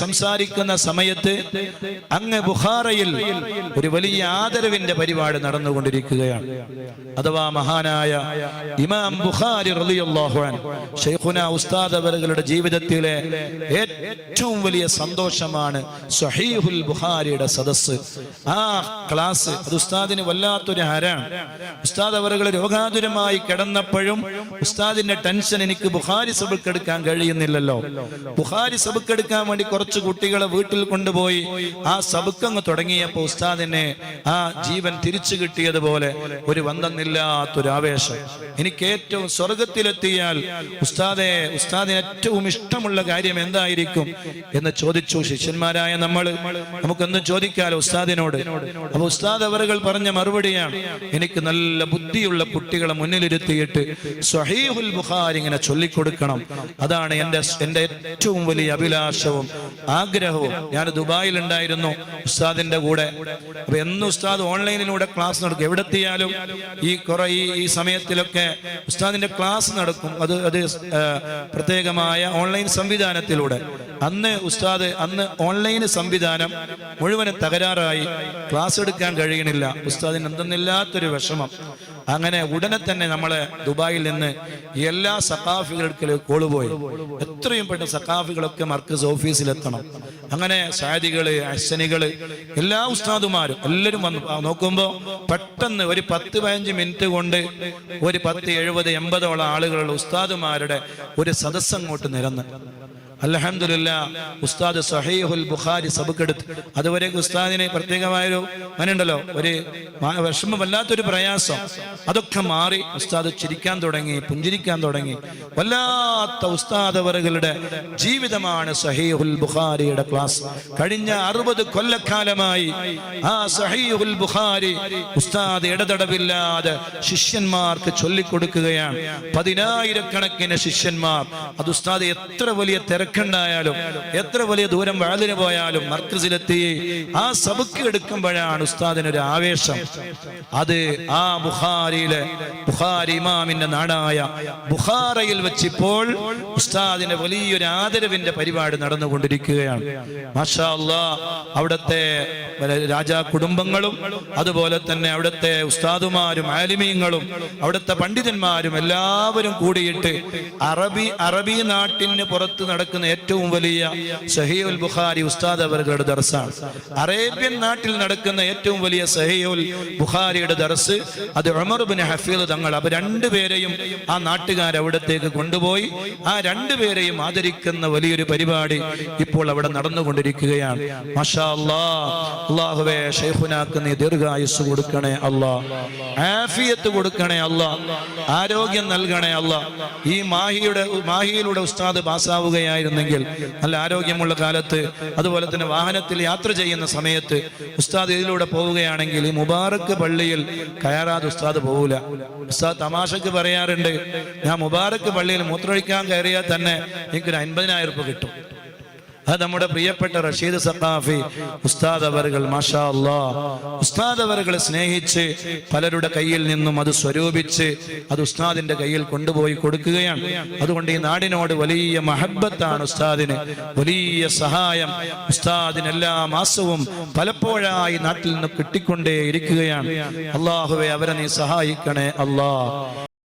സംസാരിക്കുന്ന സമയത്ത് അങ്ങ് ബുഹാറയിൽ ഒരു വലിയ ആദരവിന്റെ പരിപാടി നടന്നുകൊണ്ടിരിക്കുകയാണ്. അഥവാ മഹാനായ ഇമാം ബുഖാരി റളിയല്ലാഹു അൻഹു ഷെയ്ഖുന ഉസ്താദ് അവരുടെ ജീവിതത്തിലെ ഏറ്റവും വലിയ സന്തോഷമാണ് സ്വഹീഹുൽ ബുഖാരിയുടെ സദസ്സ്. ആ ക്ലാസ് അത് ഉസ്താദിന് വല്ലാത്തൊരു ഹരാണ്. ഉസ്താദ് അവറുകൾ രോഗാതുരമായി കിടന്നപ്പോഴും ഉസ്താദിന്റെ ടെൻഷൻ എനിക്ക് ബുഖാരി സബക്കെടുക്കാൻ കഴിയുന്നില്ലല്ലോ. ബുഖാരി സബക്കെടുക്കാൻ വേണ്ടി കുറച്ച് കുട്ടികളെ വീട്ടിൽ കൊണ്ടുപോയി ആ സബുക്കങ്ങ് തുടങ്ങിയപ്പോൾ ഉസ്താദിനെ ആ ജീവൻ തിരിച്ചു കിട്ടിയതുപോലെ ഒരു വന്തമില്ലാത്തൊരു ആവേശം എനിക്ക് ഏറ്റവും സ്വർഗത്തിലെത്തിയാൽ ഉസ്താദെ ഉസ്താദിന് ഏറ്റവും ഇഷ്ടമുള്ള കാര്യം എന്തായിരിക്കും എന്ന് ചോദിച്ചു ശിഷ്യന്മാരായ നമ്മൾ. നമുക്കൊന്ന് ചോദിക്കാലോ ഉസ്താദിനോട്. അപ്പൊ ഉസ്താദ് അവറുകൾ പറഞ്ഞ മറുപടിയാണ് എനിക്ക് നല്ല ബുദ്ധിയുള്ള കുട്ടികളെ മുന്നിലിരുത്തിയിട്ട് സ്വഹീഹുൽ ബുഖാരി ഇങ്ങനെ ചൊല്ലിക്കൊടുക്കണം. അതാണ് എന്റെ എന്റെ ഏറ്റവും വലിയ അഭിലാഷവും ആഗ്രഹവും. ഞാൻ ദുബായിൽ ഉണ്ടായിരുന്നു ഉസ്താദിന്റെ കൂടെ. അപ്പൊ എന്ന് ഉസ്താദ് ഓൺലൈനിലൂടെ ക്ലാസ് നടക്കും. എവിടെ എത്തിയാലും ഈ കുറെ ഈ സമയത്തിലൊക്കെ ഉസ്താദിന്റെ ക്ലാസ് നടക്കും. അത് അത് പ്രത്യേകമായ ഓൺലൈൻ സംവിധാനത്തിലൂടെ. അന്ന് ഉസ്താദ് അന്ന് ഓൺലൈൻ സംവിധാനം മുഴുവനും തകരാറായി. ക്ലാസ് എടുക്കാൻ കഴിയണില്ല. ഉസ്താദിന് എന്തെന്നില്ലാത്തൊരു വിഷമം. അങ്ങനെ ഉടനെ തന്നെ നമ്മളെ ദുബായിൽ നിന്ന് എല്ലാ സഖാഫികൾക്ക് കോളുപോയി എത്രയും പെട്ടെന്ന് സഖാഫികളൊക്കെ മർക്കസ് ഓഫീസിലെത്തണം. അങ്ങനെ സാദികൾ അശ്വനികൾ എല്ലാ ഉസ്താദുമാരും എല്ലാവരും വന്നു നോക്കുമ്പോൾ നോക്കുമ്പോ പെട്ടെന്ന് ഒരു പത്ത് പതിനഞ്ച് മിനിറ്റ് കൊണ്ട് ഒരു പത്ത് എഴുപത് എൺപതോളം ആളുകളുള്ള ഉസ്താദുമാരുടെ ഒരു സദസ്സങ്ങോട്ട് നിരന്ന്. അൽഹംദുലില്ല ഉസ്താദ് സഹീഹുൽ ബുഖാരി സബക്കെടുത്ത്. അതുവരെ ഉസ്താദിനെ പ്രത്യേകമായൊരു അങ്ങനെയുണ്ടല്ലോ ഒരു വിഷമം വല്ലാത്തൊരു പ്രയാസം. അതൊക്കെ മാറി ഉസ്താദ് ചിരിക്കാൻ തുടങ്ങി പുഞ്ചിരിക്കാൻ തുടങ്ങി. വല്ലാത്ത ഉസ്താദ് വറുകളുടെ ജീവിതമാണ് സഹീഹുൽ ബുഖാരിയുടെ ക്ലാസ്. കഴിഞ്ഞ അറുപത് കൊല്ലക്കാലമായി ആ സഹീഹുൽ ബുഖാരി ഉസ്താദ് ഇടതടവില്ലാതെ ശിഷ്യന്മാർക്ക് ചൊല്ലിക്കൊടുക്കുകയാണ്. പതിനായിരക്കണക്കിന് ശിഷ്യന്മാർ. അത് ഉസ്താദ് എത്ര വലിയ തിരക്കുണ്ടായാലും എത്ര വലിയ ദൂരം വാതിന് പോയാലും മർക്കസിലെത്തി ആ സബക്ക് എടുക്കുമ്പോഴാണ് ഉസ്താദിന് ഒരു ആവേശം. അത് ആ ബുഹാരിയിലെ ബുഖാരി ഇമാമിന്റെ നാടായ ബുഹാറയിൽ വെച്ചിപ്പോൾ ഉസ്താദിന്റെ വലിയൊരു ആദരവിന്റെ പരിപാടി നടന്നുകൊണ്ടിരിക്കുകയാണ്. മാഷാ അല്ലാ അവിടുത്തെ രാജാ കുടുംബങ്ങളും അതുപോലെ തന്നെ അവിടുത്തെ ഉസ്താദുമാരും ആലിമീങ്ങളും അവിടുത്തെ പണ്ഡിതന്മാരും എല്ലാവരും കൂടിയിട്ട് അറബി അറബി നാട്ടിന് പുറത്ത് നടക്കുന്ന ഏറ്റവും വലിയ സഹിയുൽ ബുഖാരി ഉസ്താദ് അവരുടെ ദർസാണ്. അറേബ്യൻ നാട്ടിൽ നടക്കുന്ന ഏറ്റവും വലിയ സഹിയുൽ ബുഖാരിയുടെ ദർസ് അത് ഉമർ ബിൻ ഹഫീദ് തങ്ങൾ അപ്പൊ രണ്ടുപേരെയും ആ നാട്ടുകാർ അവിടത്തേക്ക് കൊണ്ടുപോയി. ആ രണ്ടുപേരെയും ആദരിക്കുന്ന വലിയൊരു പരിപാടി ഇപ്പോൾ അവിടെ നടന്നുകൊണ്ടിരിക്കുകയാണ്. നീ ദീർഘായുസ് കൊടുക്കണേ അല്ലാ. ആഫിയത്ത് കൊടുക്കണേ അല്ലാ. ആരോഗ്യം നൽകണേ അല്ലാ. ഈ മാഹിയുടെ മാഹിയിലൂടെ ഉസ്താദ് പാസ്സാവുകയായിരുന്നെങ്കിൽ നല്ല ആരോഗ്യമുള്ള കാലത്ത് അതുപോലെ തന്നെ വാഹനത്തിൽ യാത്ര ചെയ്യുന്ന സമയത്ത് ഉസ്താദ് ഇതിലൂടെ പോവുകയാണെങ്കിൽ ഈ മുബാറക്ക് പള്ളിയിൽ കയറാതെ ഉസ്താദ് പോവില്ല ഉസ്താദ് തമാശക്ക് പറയാറുണ്ട് ഞാൻ മുബാറക്ക് പള്ളിയിൽ മൂത്രമൊഴിക്കാൻ കയറിയാൽ തന്നെ എനിക്കൊരു അൻപതിനായിരം രൂപ കിട്ടും. അത് നമ്മുടെ പ്രിയപ്പെട്ട റഷീദ് സത്താഫി ഉസ്താദ് അവറുകൾ മാഷാ ഉസ്താദ് അവറുകൾ സ്നേഹിച്ച് പലരുടെ കയ്യിൽ നിന്നും അത് സ്വരൂപിച്ച് അത് ഉസ്താദിന്റെ കയ്യിൽ കൊണ്ടുപോയി കൊടുക്കുകയാണ്. അതുകൊണ്ട് ഈ നാടിനോട് വലിയ മഹബത്താണ് ഉസ്താദിന്. വലിയ സഹായം ഉസ്താദിന് എല്ലാ മാസവും പലപ്പോഴായി നാട്ടിൽ നിന്ന് കിട്ടിക്കൊണ്ടേ ഇരിക്കുകയാണ് അള്ളാഹുവെ അവരെ നീ സഹായിക്കണേ അല്ലാ.